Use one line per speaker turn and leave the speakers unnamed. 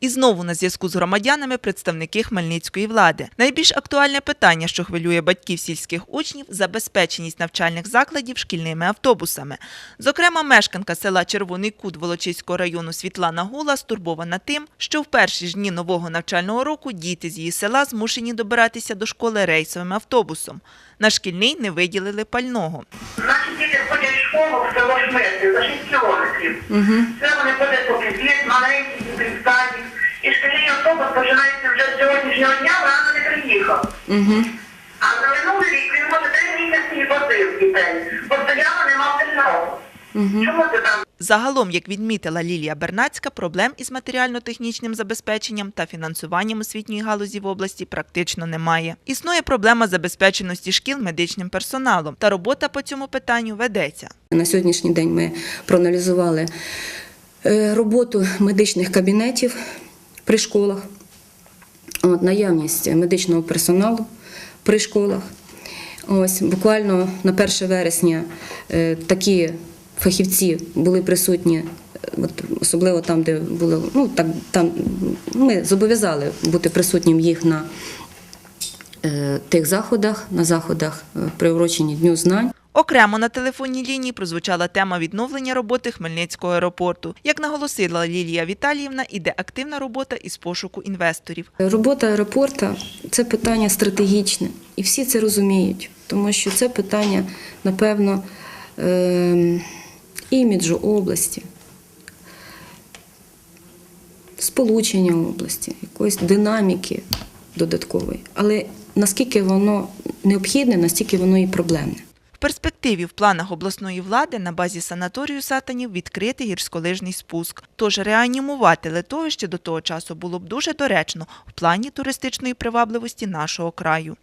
І знову на зв'язку з громадянами представники хмельницької влади. Найбільш актуальне питання, що хвилює батьків сільських учнів забезпеченість навчальних закладів шкільними автобусами. Зокрема, мешканка села Червоний Кут Волочиського району Світлана Гула стурбована тим, що в перші ж дні нового навчального року діти з її села змушені добиратися до школи рейсовим автобусом. На шкільний не виділили пального.
Наші діти ходять в школу в село Шмити за 6 кілометрів. Це вони ходять по під'їзд, маленький, садик. І автобус починається вже з сьогоднішнього дня, рано не приїхав. А за минулий рік він може три місяці і возив дітей. Постоянно не мав пального. Чому це там?
Загалом, як відмітила Лілія Бернацька, проблем із матеріально-технічним забезпеченням та фінансуванням освітньої галузі в області практично немає. Існує проблема забезпеченості шкіл медичним персоналом, та робота по цьому питанню ведеться.
На сьогоднішній день ми проаналізували е, роботу медичних кабінетів при школах, от, наявність медичного персоналу при школах. Ось буквально на 1 вересня е, такі фахівці були присутні, е, от, особливо там, де було, ну так там ми зобов'язали бути присутнім їх на е, тих заходах, на заходах, е, приурочені Дню знань.
Окремо на телефонній лінії прозвучала тема відновлення роботи Хмельницького аеропорту. Як наголосила Лілія Віталіївна, іде активна робота із пошуку інвесторів.
Робота аеропорта це питання стратегічне, і всі це розуміють, тому що це питання, напевно, ем, іміджу області, сполучення області, якоїсь динаміки додаткової. Але наскільки воно необхідне, настільки воно і проблемне.
Перспективі в планах обласної влади на базі санаторію Сатанів відкрити гірськолижний спуск. Тож реанімувати литовище до того часу було б дуже доречно в плані туристичної привабливості нашого краю.